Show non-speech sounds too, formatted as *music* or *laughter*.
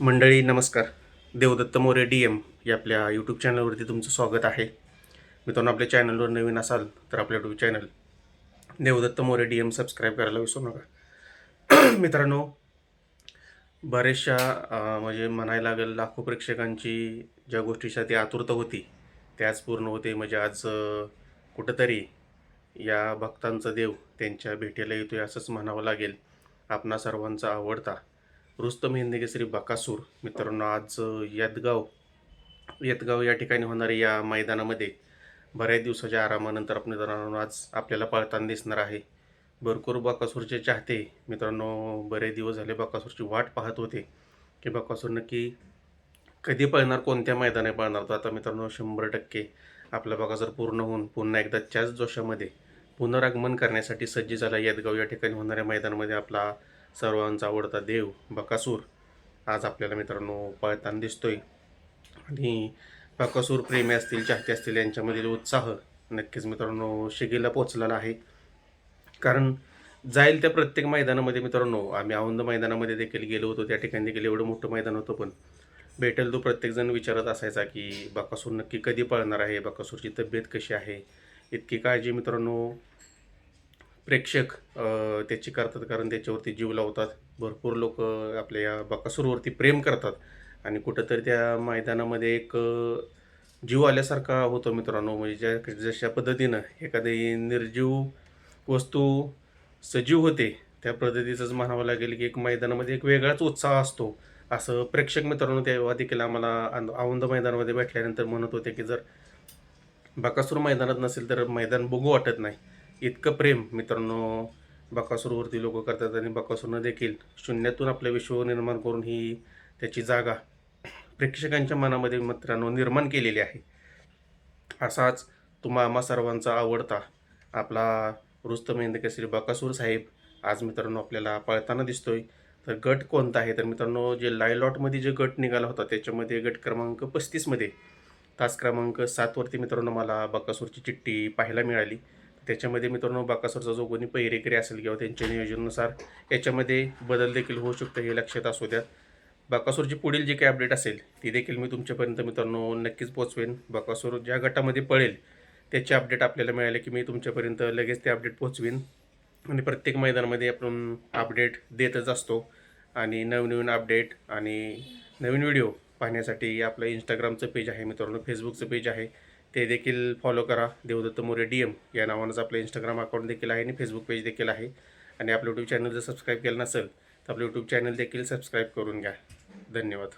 मंडळी नमस्कार. Devdatt More D M या आपल्या यूट्यूब चॅनलवरती तुमचं स्वागत आहे. मित्रांनो आपल्या चॅनलवर नवीन असाल तर आपल्या YouTube channel Devdatta More D M subscribe करायला विसरू नका. *clears throat* मित्रांनो बरेचशा म्हणजे म्हणायला लागेल लाखो प्रेक्षकांची ज्या गोष्टीसाठी आतुरता होती त्याच पूर्ण होते. म्हणजे आज कुठंतरी या भक्तांचा देव त्यांच्या भेटीला येतोय असंच म्हणावं लागेल. आपणा सर्वांचा आवडता रुस्तम हिंदकेसरी बकासूर. मित्रांनो आज अ, यदगाव यदगाव या ठिकाणी होणाऱ्या या मैदानामध्ये बऱ्याच दिवसाच्या आरामानंतर आपण मित्रांनो आज आपल्याला पळताना दिसणार आहे. भरपूर बकासूरचे चाहते. मित्रांनो बरेच दिवस झाले बकासूरची वाट पाहत होते की बकासूर नक्की कधी पळणार कोणत्या मैदानात पळणार. तर आता मित्रांनो शंभर टक्के आपला बकासूर पूर्ण होऊन पुन्हा एकदा त्याच जोशामध्ये पुनरागमन करण्यासाठी सज्ज झाला यदगाव या ठिकाणी होणाऱ्या मैदानामध्ये आपला सर्वांचा आवडता देव बकासूर. आज आपल्याला मित्रांनो पळताना दिसतोय. आणि बकासूर प्रेमी असतील चाहते असतील यांच्यामधील उत्साह नक्कीच मित्रांनो शिगेला पोचलेला आहे. कारण जाईल त्या प्रत्येक मैदानामध्ये मित्रांनो आम्ही औंध मैदानामध्ये देखील गेलो होतो. त्या ठिकाणी देखील एवढं मोठं मैदान होतं पण भेटेल तो प्रत्येकजण विचारत असायचा की बकासूर नक्की कधी पळणार आहे? बकासूरची तब्येत कशी आहे? इतकी काळजी मित्रांनो प्रेक्षक त्याची करतात कारण त्याच्यावरती जीव लावतात. भरपूर लोक आपल्या या बकासूरवरती प्रेम करतात. आणि कुठंतरी त्या मैदानामध्ये एक जीव आल्यासारखा होतो मित्रांनो. म्हणजे ज्या जशा पद्धतीनं एखादी निर्जीव वस्तू सजीव होते त्या पद्धतीचंच म्हणावं लागेल की एक मैदानामध्ये एक वेगळाच उत्साह असतो. असं प्रेक्षक मित्रांनो तेव्हा देखील आम्हाला आनंद औंध मैदानामध्ये भेटल्यानंतर म्हणत होते की जर बकासूर मैदानात नसेल तर मैदान बघू वाटत नाही. इतकं प्रेम मित्रांनो बकासूरवरती लोक करतात आणि बकासूरनं देखील शून्यातून आपलं विश्व निर्माण करून ही त्याची जागा प्रेक्षकांच्या मनामध्ये मित्रांनो निर्माण केलेली आहे. असाच तुम्हा आम्हा सर्वांचा आवडता आपला रुस्तम केसरी बकासूर साहेब आज मित्रांनो आपल्याला पळताना दिसतोय. तर गट कोणता आहे? तर मित्रांनो जे लायलॉटमध्ये जे गट निघाला होता त्याच्यामध्ये गट क्रमांक पस्तीसमध्ये तास क्रमांक सातवरती मित्रांनो मला बकासूरची चिठ्ठी पाहायला मिळाली. त्याच्यामध्ये मित्रांनो बाकासरचा जो कोणी पैरेकरी असेल किंवा त्यांच्या नियोजनानुसार याच्यामध्ये बदल देखील होऊ शकतो हे लक्षात असू द्या. बाकासूरची पुढील जी काही अपडेट असेल ती देखील मी तुमच्यापर्यंत मित्रांनो नक्कीच पोचवेन बाकासूर ज्या गटामध्ये पळेल त्याचे अपडेट आपल्याला मिळाले की मी तुमच्यापर्यंत लगेच ते अपडेट पोचवीन आणि प्रत्येक मैदानामध्ये आपण अपडेट देतच असतो. आणि नवनवीन अपडेट आणि नवीन व्हिडिओ पाहण्यासाठी आपलं इंस्टाग्रामचं पेज आहे मित्रांनो फेसबुकचं पेज आहे. ते देखील फॉलो करा. देवदत्त मोरे डी एम या नावानंच आपलं इंस्टाग्राम अकाउंट देखील आहे आणि फेसबुक पेज देखील आहे. आणि आपलं यूट्यूब चॅनल जर सबस्क्राईब केलं नसेल तर आपलं यूट्यूब चॅनल देखील सबस्क्राईब करून घ्या. धन्यवाद.